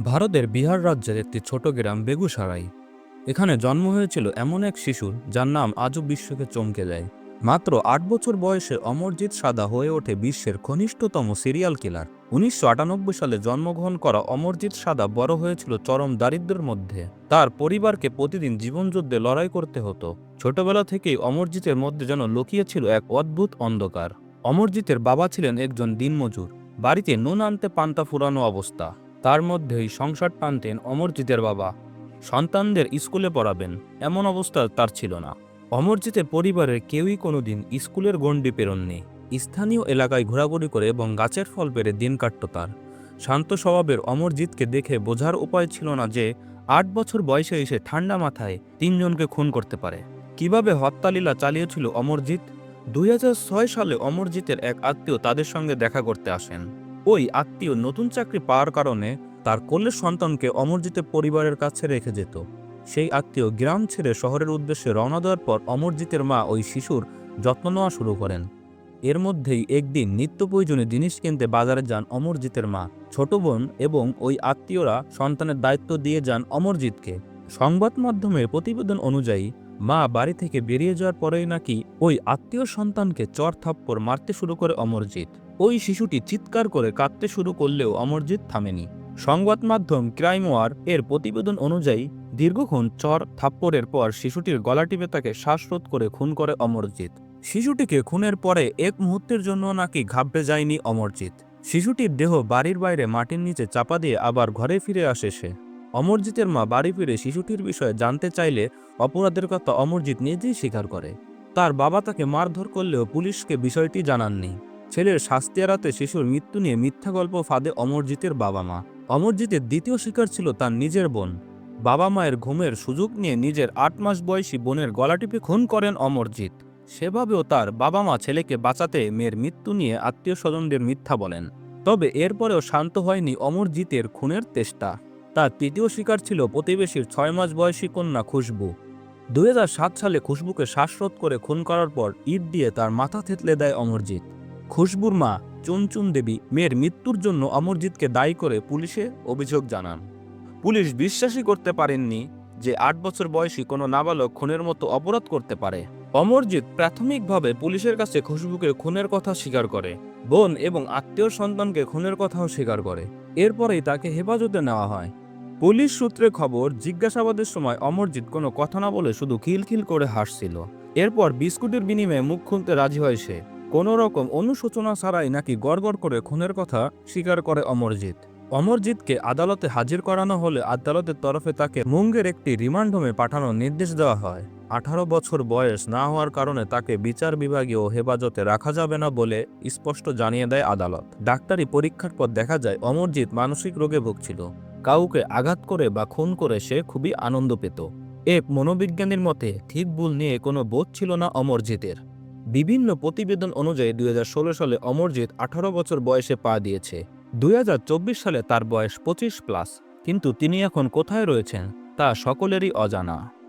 ভারতের বিহার রাজ্যের একটি ছোট গ্রাম বেগুসারাই। এখানে জন্ম হয়েছিল এমন এক শিশুর যার নাম আজও বিশ্বকে চমকে যায় মাত্র আট বছর বয়সে অমরজিৎ সাদা হয়ে ওঠে বিশ্বের ঘনিষ্ঠতম সিরিয়াল কিলার। উনিশশো আটানব্বই সালে জন্মগ্রহণ করা অমরজিৎ সাদা বড় হয়েছিল চরম দারিদ্র্যের মধ্যে। তার পরিবারকে প্রতিদিন জীবনযুদ্ধে লড়াই করতে হতো। ছোটবেলা থেকেই অমরজিতের মধ্যে যেন লুকিয়েছিল এক অদ্ভুত অন্ধকার। অমরজিতের বাবা ছিলেন একজন দিনমজুর। বাড়িতে নুন আনতে পান্তা ফুরানো অবস্থা। তার মধ্যেই সংসার টানতেন অমরজিতের বাবা। সন্তানদের স্কুলে পড়াবেন, এমন অবস্থা তার ছিল না। অমরজিতের পরিবারের কেউই কোনোদিন স্কুলের গণ্ডি পেরোননি। স্থানীয় এলাকায় ঘোরাঘুরি করে এবং গাছের ফল পেরে দিন কাটত তার। শান্ত স্বভাবের অমরজিৎকে দেখে বোঝার উপায় ছিল না যে, আট বছর বয়সে এসে ঠান্ডা মাথায় তিনজনকে খুন করতে পারে। কীভাবে হত্যালীলা চালিয়েছিল অমরজিৎ? দুই হাজার ছয় সালে অমরজিতের এক আত্মীয় তাদের সঙ্গে দেখা করতে আসেন। ওই আত্মীয় নতুন চাকরি পাওয়ার কারণে তার কোলের সন্তানকে অমরজিতের পরিবারের কাছে রেখে যেত। সেই আত্মীয় গ্রাম ছেড়ে শহরের উদ্দেশ্যে রওনা দেওয়ার পর অমরজিতের মা ওই শিশুর যত্ন নেওয়া শুরু করেন। এর মধ্যেই একদিন নিত্য প্রয়োজনীয় জিনিস কিনতে বাজারে যান অমরজিতের মা। ছোট বোন এবং ওই আত্মীয়রা সন্তানের দায়িত্ব দিয়ে যান অমরজিৎকে সংবাদ মাধ্যমের প্রতিবেদন অনুযায়ী মা বাড়ি থেকে বেরিয়ে যাওয়ার পরেই নাকি ওই আত্মীয় সন্তানকে চর থাপ্পড় মারতে শুরু করে অমরজিৎ। ওই শিশুটি চিৎকার করে কাঁদতে শুরু করলেও অমরজিৎ থামেনি। সংবাদ মাধ্যম ক্রাইম ওয়ার এর প্রতিবেদন অনুযায়ী, দীর্ঘক্ষণ চর থাপ্পড়ের পর শিশুটির গলা টিপে তাকে শ্বাসরোধ করে খুন করে অমরজিৎ। শিশুটিকে খুনের পরে এক মুহূর্তের জন্য নাকি ঘাবড়ে যায়নি অমরজিৎ। শিশুটির দেহ বাড়ির বাইরে মাটির নিচে চাপা দিয়ে আবার ঘরে ফিরে আসে সে। অমরজিতের মা বাড়ি ফিরে শিশুটির বিষয়ে জানতে চাইলে অপরাধের কথা অমরজিৎ নিজেই স্বীকার করে। তার বাবা তাকে মারধর করলেও পুলিশকে বিষয়টি জানাননি। ছেলের শাস্তি এড়াতে শিশুর মৃত্যু নিয়ে মিথ্যা গল্প ফাঁদে অমরজিতের বাবা মা। অমরজিতের দ্বিতীয় শিকার ছিল তার নিজের বোন। বাবা মায়ের ঘুমের সুযোগ নিয়ে নিজের আট মাস বয়সী বোনের গলা টিপে খুন করেন অমরজিৎ। সেভাবেও তার বাবা মা ছেলেকে বাঁচাতে মেয়ের মৃত্যু নিয়ে আত্মীয় স্বজনদের মিথ্যা বলেন। তবে এরপরেও শান্ত হয়নি অমরজিতের খুনের চেষ্টা তার তৃতীয় শিকার ছিল প্রতিবেশীর ছয় মাস বয়সী কন্যা খুশবু। দুই হাজার সাত সালে খুশবুকে শ্বাসরোধ করে খুন করার পর ইট দিয়ে তার মাথা থেতলে দেয় অমরজিৎ। খুশবুর মা চুনচুন দেবী মেয়ের মৃত্যুর জন্য অমরজিৎকে দায়ী করে পুলিশে অভিযোগ জানান। পুলিশ বিশ্বাসই করতে পারেননি যে আট বছর বয়সী কোনো নাবালক খুনের মতো অপরাধ করতে পারে। অমরজিৎ প্রাথমিকভাবে পুলিশের কাছে খুশবুকে খুনের কথা স্বীকার করে, বোন এবং আত্মীয় সন্তানকে খুনের কথাও স্বীকার করে। এরপরেই তাকে হেফাজতে নেওয়া হয়। পুলিশ সূত্রে খবর, জিজ্ঞাসাবাদের সময় অমরজিৎ কোনো কথা না বলে শুধু খিলখিল করে হাসছিল। এরপর বিস্কুটের বিনিময়ে মুখ খুলতে রাজি হয় সে। কোনো রকম অনুশোচনা ছাড়াই নাকি গড়গড় করে খুনের কথা স্বীকার করে অমরজিৎ। অমরজিৎকে আদালতে হাজির করানো হলে আদালতের তরফে তাকে মুঙ্গের একটি রিমান্ড হোমে পাঠানোর নির্দেশ দেওয়া হয়। আঠারো বছর বয়স না হওয়ার কারণে তাকে বিচার বিভাগীয় হেফাজতে রাখা যাবে না বলে স্পষ্ট জানিয়ে দেয় আদালত। ডাক্তারি পরীক্ষার পর দেখা যায় অমরজিৎ মানসিক রোগে ভুগছিল। কাউকে আঘাত করে বা খুন করে সে খুবই আনন্দ পেত। এক মনোবিজ্ঞানীর মতে ঠিক ভুল নিয়ে কোনো বোধ ছিল না অমরজিতের। বিভিন্ন প্রতিবেদন অনুযায়ী দুই হাজার ষোলো সালে অমরজিৎ আঠারো বছর বয়সে পা দিয়েছে। দুই হাজার চব্বিশ সালে তার বয়স পঁচিশ প্লাস। কিন্তু তিনি এখন কোথায় রয়েছেন তা সকলেরই অজানা।